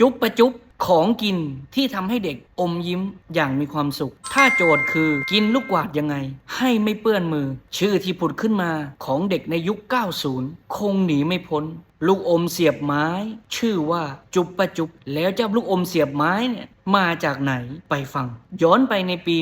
จุ๊บประจุ๊บของกินที่ทำให้เด็กอมยิ้มอย่างมีความสุข ถ้าโจทย์คือกินลูกกวาดยังไง ให้ไม่เปื้อนมือ ชื่อที่ผุดขึ้นมาของเด็กในยุค 90 คงหนีไม่พ้นลูกอมเสียบไม้ ชื่อว่าจุบปะจุบ แล้วเจ้าลูกอมเสียบไม้เนี่ยมาจากไหนไปฟัง ย้อนไปในปี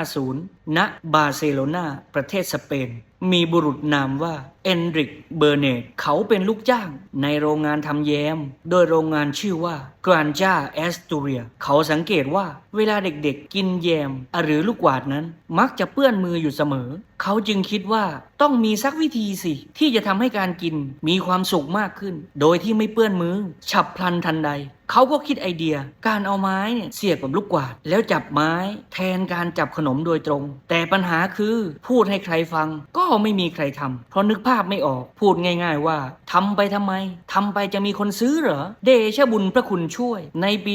1950 ณ บาร์เซโลนาประเทศสเปน มีบุรุษนามว่าเอนริก เบอร์เนตเขาเป็นลูกจ้างในโรงงานทำแยม โดยโรงงานชื่อว่ากรานจาแอสตูเรีย เขาสังเกตว่าเวลาเด็กๆกินแยม หรือลูกกวาดนั้น มักจะเปื้อนมืออยู่เสมอ เขาจึงคิดว่าต้องมีสักวิธีสิ ที่จะทำให้การกินมีความสุขมากขึ้น โดยที่ไม่เปื้อนมือ ฉับพลันทันใด เขาก็คิดไอเดีย การเอาไม้เนี่ยเสียบกับลูกกวาด แล้วจับไม้แทนการจับขนมโดยตรง แต่ปัญหาคือพูดให้ใครฟังก็ไม่มีใครทำเพราะนึกภาพไม่ออกพูดง่าย ๆ ว่าทำไปทำไมทำไปจะมีคนซื้อเหรอ เดชะบุญพระคุณช่วย ในปี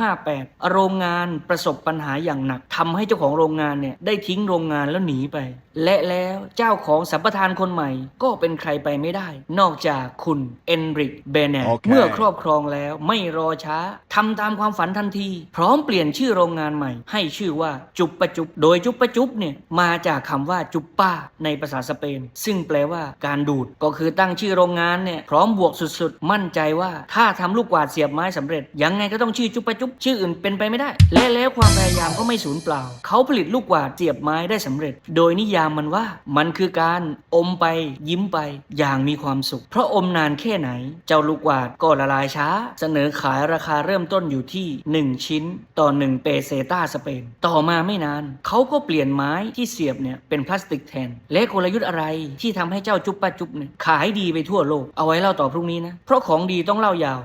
1958 โรงงานประสบปัญหาอย่างหนักทำให้เจ้าของโรงงานเนี่ยได้ทิ้งโรงงานแล้วหนีไป และแล้วเจ้าของสัมปทานคนใหม่ ก็เป็นใครไปไม่ได้ นอกจากคุณเอนริกเบเนตโอเคเมื่อครอบครองแล้วไม่รอช้าทำตามความฝันทันที พร้อมเปลี่ยนชื่อโรงงานใหม่ ให้ชื่อว่าจุบปะจุบ โดยจุบปะจุบเนี่ยมาจากคำว่าจุบป้าในภาษาสเปน ซึ่งแปลว่าการดูดก็คือตั้งชื่อโรงงานเนี่ยพร้อมบวกสุดๆ มั่นใจว่าถ้าทำลูกกวาดเสียบไม้สำเร็จ ยังไงก็ต้องชื่อจุบปะจุบ ชื่ออื่นเป็นไปไม่ได้ และแล้วความพยายามก็ไม่สูญเปล่า เขาผลิตลูกกวาดเสียบไม้ได้สำเร็จ โดยนิยามมันว่ามันคือการอมไปยิ้มไปอย่างมีความสุข เพราะอมนานแค่ไหน เจ้าลูกกวาดก็ละลายช้า เสนอขายราคาเริ่มต้นอยู่ที่ 1 ชิ้นต่อ 1 เปเซตาสเปน ต่อมาไม่นาน เขาก็เปลี่ยนไม้ที่เสียบเนี่ยเป็นพลาสติกแทน และกลยุทธ์อะไรที่ทำให้เจ้าจุ๊บป้าจุ๊บเนี่ยขายดีไปทั่วโลก เอาไว้เล่าต่อพรุ่งนี้นะ เพราะของดีต้องเล่ายาว